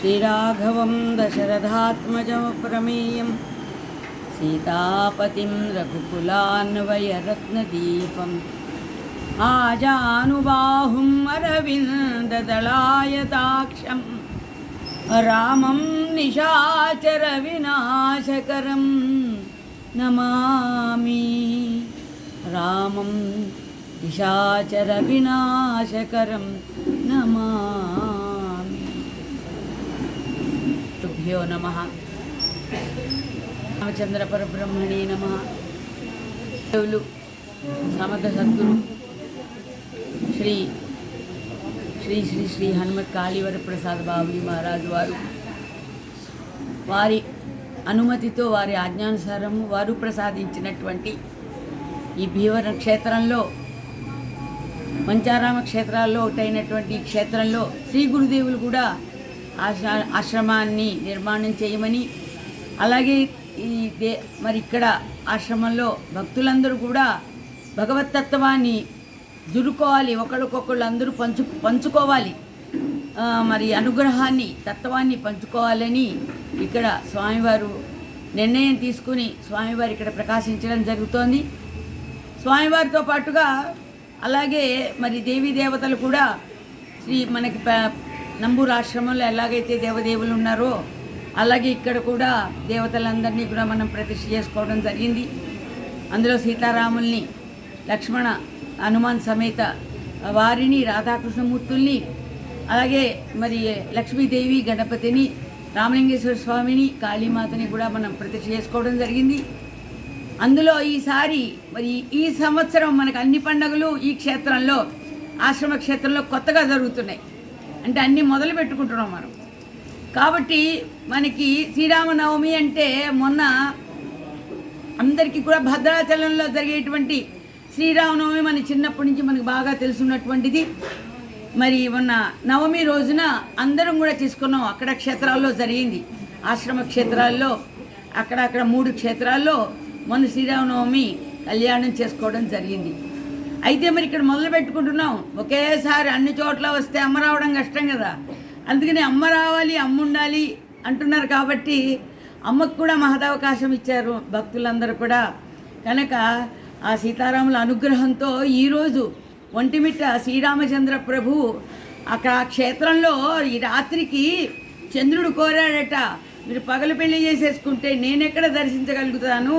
श्रीराघवं दशरथात्मजमप्रमेयं सीतापतिं रघुकुलान्वयरत्नदीपम् आजानुबाहुम् अरविन्ददलायताक्षं रामं निशाचरविनाशकरं नमामि रामं निशाचरविनाशकरं नमामि తుభ్యో నమ రామచంద్ర పరబ్రహ్మణే నమ దేవులు సమర్థ సద్గురు శ్రీ శ్రీ శ్రీ శ్రీ హనుమత్ కాళీవర ప్రసాద్ బాబుజీ మహారాజు వారు వారి అనుమతితో వారి ఆజ్ఞానుసారం వారు ప్రసాదించినటువంటి ఈ భీవర క్షేత్రంలో పంచారామ క్షేత్రాల్లో ఒకటైనటువంటి ఈ క్షేత్రంలో శ్రీ గురుదేవులు కూడా ఆశ్రమాన్ని నిర్మాణం చేయమని అలాగే ఈ దే మరి ఇక్కడ ఆశ్రమంలో భక్తులందరూ కూడా భగవతత్వాన్ని జురుకోవాలి ఒకరికొకళ్ళు అందరూ పంచు పంచుకోవాలి. మరి అనుగ్రహాన్ని తత్వాన్ని పంచుకోవాలని ఇక్కడ స్వామివారు నిర్ణయం తీసుకుని స్వామివారు ఇక్కడ ప్రకాశించడం జరుగుతోంది. స్వామివారితో పాటుగా అలాగే మరి దేవీ దేవతలు కూడా శ్రీ మనకి నంబూరు ఆశ్రమంలో ఎలాగైతే దేవదేవులు ఉన్నారో అలాగే ఇక్కడ కూడా దేవతలందరినీ కూడా మనం ప్రతిష్ఠ చేసుకోవడం జరిగింది. అందులో సీతారాముల్ని లక్ష్మణ హనుమాన్ సమేత వారిని రాధాకృష్ణమూర్తుల్ని అలాగే మరి లక్ష్మీదేవి గణపతిని రామలింగేశ్వర స్వామిని కాళీమాతని కూడా మనం ప్రతిష్ఠ చేసుకోవడం జరిగింది. అందులో ఈసారి మరి ఈ సంవత్సరం మనకు అన్ని పండుగలు ఈ క్షేత్రంలో ఆశ్రమ క్షేత్రంలో కొత్తగా జరుగుతున్నాయి. అంటే అన్నీ మొదలు పెట్టుకుంటున్నాం మనం. కాబట్టి మనకి శ్రీరామనవమి అంటే మొన్న అందరికీ కూడా భద్రాచలంలో జరిగేటువంటి శ్రీరామనవమి మన చిన్నప్పటి నుంచి మనకు బాగా తెలుసున్నటువంటిది. మరి మొన్న నవమి రోజున అందరం కూడా తీసుకున్నాం అక్కడ క్షేత్రాల్లో జరిగింది. ఆశ్రమ క్షేత్రాల్లో అక్కడ అక్కడ మూడు క్షేత్రాల్లో మొన్న శ్రీరామనవమి కళ్యాణం చేసుకోవడం జరిగింది. అయితే మరి ఇక్కడ మొదలు పెట్టుకుంటున్నాం. ఒకేసారి అన్ని చోట్ల వస్తే అమ్మ రావడం కష్టం కదా. అందుకని అమ్మ రావాలి అమ్మ ఉండాలి అంటున్నారు కాబట్టి అమ్మకు కూడా మహదవకాశం ఇచ్చారు భక్తులందరూ కూడా. కనుక ఆ సీతారాముల అనుగ్రహంతో ఈరోజు ఒంటిమిట్ట శ్రీరామచంద్ర ప్రభు అక్కడ ఆ క్షేత్రంలో ఈ రాత్రికి చంద్రుడు కోరాడట. మీరు పగలు పెళ్ళి చేసేసుకుంటే నేనెక్కడ దర్శించగలుగుతాను?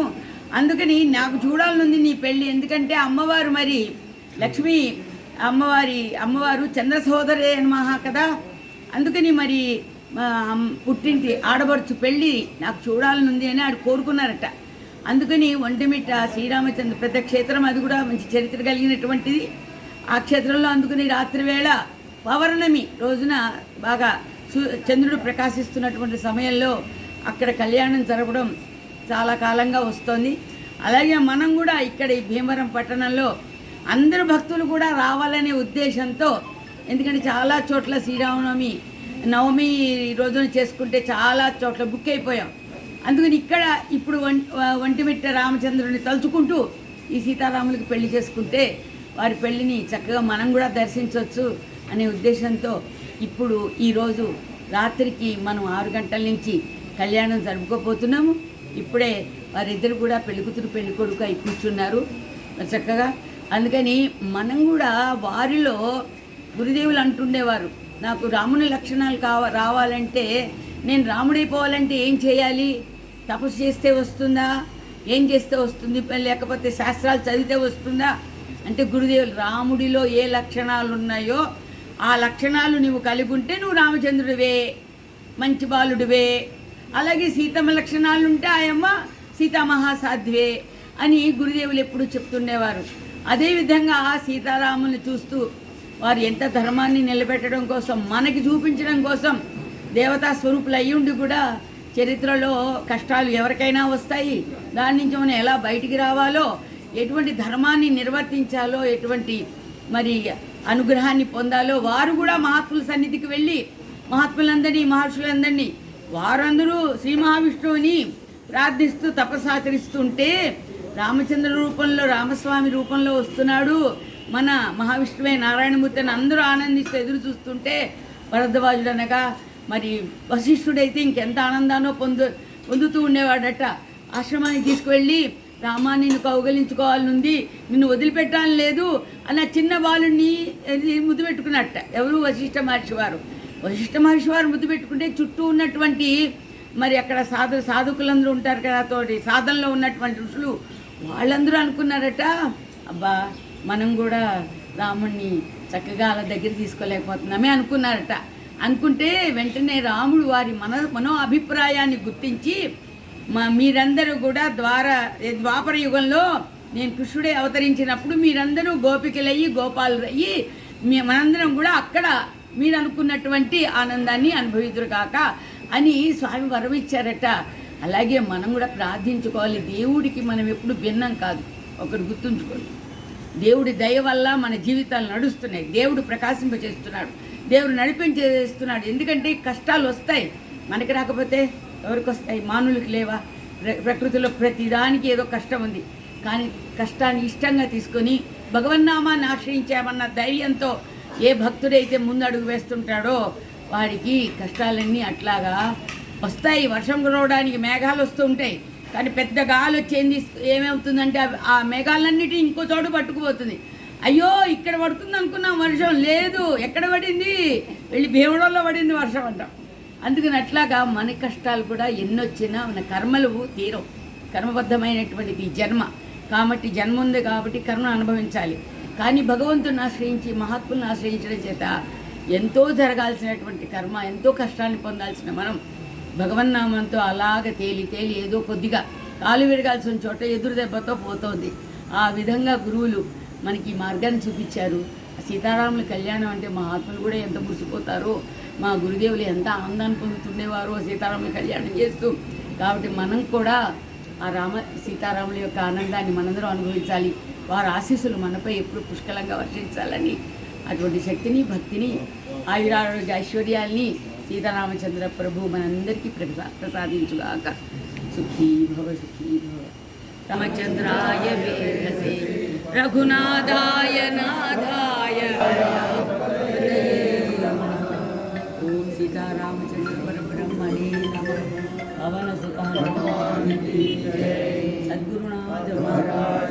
అందుకని నాకు చూడాలనుంది నీ పెళ్ళి. ఎందుకంటే అమ్మవారు మరి లక్ష్మి అమ్మవారి అమ్మవారు చంద్ర సోదరే మహా కదా. అందుకని మరి పుట్టింటి ఆడబడుచు పెళ్ళి నాకు చూడాలనుంది అని ఆడు కోరుకున్నారట. అందుకని ఒంటిమిట్ట శ్రీరామచంద్ర పెద్ద క్షేత్రం అది కూడా మంచి చరిత్ర కలిగినటువంటిది. ఆ క్షేత్రంలో అందుకని రాత్రి వేళ పౌర్ణమి రోజున బాగా చంద్రుడు ప్రకాశిస్తున్నటువంటి సమయంలో అక్కడ కళ్యాణం జరపడం చాలా కాలంగా వస్తోంది. అలాగే మనం కూడా ఇక్కడ ఈ భీమవరం పట్టణంలో అందరు భక్తులు కూడా రావాలనే ఉద్దేశంతో ఎందుకంటే చాలా చోట్ల శ్రీరామనవమి నవమి రోజున చేసుకుంటే చాలా చోట్ల బుక్ అయిపోయాం. అందుకని ఇక్కడ ఇప్పుడు వం- ఒంటిమిట్ట రామచంద్రుని తలుచుకుంటూ ఈ సీతారాములకి పెళ్ళి చేసుకుంటే వారి పెళ్ళిని చక్కగా మనం కూడా దర్శించవచ్చు అనే ఉద్దేశంతో ఇప్పుడు ఈరోజు రాత్రికి మనం ఆరు గంటల నుంచి కళ్యాణం జరుపుకోపోతున్నాము ఇప్పుడే వారిద్దరు కూడా పెళ్ళికూతురు పెళ్ళికొడుకు అయి కూర్చున్నారు. చక్కగా అందుకని మనం కూడా వారిలో గురుదేవులు అంటుండేవారు నాకు రాముని లక్షణాలు కావ రావాలంటే నేను రాముడైపోవాలంటే ఏం చేయాలి? తపస్సు చేస్తే వస్తుందా? ఏం చేస్తే వస్తుంది? లేకపోతే శాస్త్రాలు చదివితే వస్తుందా? అంటే గురుదేవులు రాముడిలో ఏ లక్షణాలు ఉన్నాయో ఆ లక్షణాలు నువ్వు కలిగి ఉంటే నువ్వు రామచంద్రుడివే మంచి బాలుడివే అలాగే సీతమ్మ లక్షణాలు ఉంటే ఆయమ్మ సీతామహాసాధ్వే అని గురుదేవులు ఎప్పుడు చెప్తుండేవారు. అదేవిధంగా సీతారాముని చూస్తూ వారు ఎంత ధర్మాన్ని నిలబెట్టడం కోసం మనకి చూపించడం కోసం దేవతా స్వరూపులు అయ్యుండి కూడా చరిత్రలో కష్టాలు ఎవరికైనా వస్తాయి. దాని నుంచి మనం ఎలా బయటికి రావాలో ఎటువంటి ధర్మాన్ని నిర్వర్తించాలో ఎటువంటి మరి అనుగ్రహాన్ని పొందాలో వారు కూడా మహాత్ముల సన్నిధికి వెళ్ళి మహాత్ములందరినీ మహర్షులందరినీ వారందరూ శ్రీ మహావిష్ణువుని ప్రార్థిస్తూ తపస్సాచరిస్తుంటే రామచంద్ర రూపంలో రామస్వామి రూపంలో వస్తున్నాడు. మన మహావిష్ణువే నారాయణమూర్తి అని అందరూ ఆనందిస్తూ ఎదురు చూస్తుంటే భరద్వాజుడు అనగా మరి వశిష్ఠుడైతే ఇంకెంత ఆనందానో పొందు పొందుతూ ఉండేవాడట. ఆశ్రమానికి తీసుకువెళ్ళి రామా నిన్ను కౌగలించుకోవాలనుంది నిన్ను వదిలిపెట్టాలని లేదు. అన్న చిన్న బాలుని ముద్దు పెట్టుకున్నట్ట. ఎవరు? వశిష్ఠ మహర్షి వారు. వశిష్ఠ మహర్షి వారు ముద్దు పెట్టుకుంటే చుట్టూ ఉన్నటువంటి మరి అక్కడ సాధు సాధుకులందరూ ఉంటారు కదా తోటి సాధనలో ఉన్నటువంటి ఋషులు వాళ్ళందరూ అనుకున్నారట అబ్బా మనం కూడా రాముణ్ణి చక్కగా అలా దగ్గర తీసుకోలేకపోతున్నామే అనుకున్నారట. అనుకుంటే వెంటనే రాముడు వారి మన మనో అభిప్రాయాన్ని గుర్తించి మా మీరందరూ కూడా ద్వార ద్వాపర యుగంలో నేను కృష్ణుడే అవతరించినప్పుడు మీరందరూ గోపికలయ్యి గోపాలు అయ్యి మనందరం కూడా అక్కడ మీరు అనుకున్నటువంటి ఆనందాన్ని అనుభవితురు కాక అని స్వామి వరం ఇచ్చారట అలాగే మనం కూడా ప్రార్థించుకోవాలి. దేవుడికి మనం ఎప్పుడు భిన్నం కాదు. ఒకటి గుర్తుంచుకోండి. దేవుడి దయ వల్ల మన జీవితాలు నడుస్తున్నాయి. దేవుడు ప్రకాశింపజేస్తున్నాడు. దేవుడు నడిపించేస్తున్నాడు. ఎందుకంటే కష్టాలు వస్తాయి. మనకి రాకపోతే ఎవరికి వస్తాయి? మానులకి లేవా? ప్ర- ప్రకృతిలో ప్రతిదానికి ఏదో కష్టం ఉంది. కానీ కష్టాన్ని ఇష్టంగా తీసుకొని భగవన్నామాన్ని ఆశ్రయించామన్న ధైర్యంతో ఏ భక్తుడైతే ముందు అడుగు వేస్తుంటాడో వాడికి కష్టాలన్నీ అట్లాగా వస్తాయి. వర్షం కురవడానికి మేఘాలు వస్తూ ఉంటాయి. కానీ పెద్ద గాలి వచ్చేది ఏమవుతుందంటే ఆ మేఘాలన్నిటి ఇంకో చోటు పట్టుకుపోతుంది. అయ్యో ఇక్కడ పడుతుంది అనుకున్నాం వర్షం. లేదు ఎక్కడ పడింది? వెళ్ళి భీమడంలో పడింది వర్షం అంటాం. అందుకని అట్లాగా మన కష్టాలు కూడా ఎన్నొచ్చినా మన కర్మలు తీరం కర్మబద్ధమైనటువంటిది జన్మ. కాబట్టి జన్మ ఉంది కాబట్టి కర్మను అనుభవించాలి. కానీ భగవంతుని ఆశ్రయించి మహాత్ములను ఆశ్రయించడం చేత ఎంతో జరగాల్సినటువంటి కర్మ ఎంతో కష్టాన్ని పొందాల్సిన మనం భగవన్నామంతో అలాగ తేలి తేలి ఏదో కొద్దిగా కాలు విరగాల్సిన చోట ఎదురు దెబ్బతో పోతోంది. ఆ విధంగా గురువులు మనకి మార్గాన్ని చూపించారు. సీతారాముల కళ్యాణం అంటే మహాత్ములు కూడా ఎంత మురిసిపోతారో మా గురుదేవులు ఎంత ఆనందాన్ని పొందుతుండేవారో సీతారాముల కళ్యాణం చేస్తూ కాబట్టి మనం కూడా ఆ రామ సీతారాముల యొక్క ఆనందాన్ని మనందరం అనుభవించాలి. వారి ఆశీస్సులు మనపై ఎప్పుడు పుష్కలంగా వర్షించాలని అటువంటి శక్తిని భక్తిని ఆయురారోగ్య ఐశ్వర్యాల్ని సీతారామచంద్ర ప్రభు మనందరికీ ప్రసాదించుగాక. సుఖీ భవ సుఖీ భవ. రామచంద్రాయ వేదసే రఘునాథాయ నాథాయ. ఓం సీతారామచంద్ర పరబ్రహ్మణే నమ. పవన సుఖ సద్గురునాథ మహారాజ్.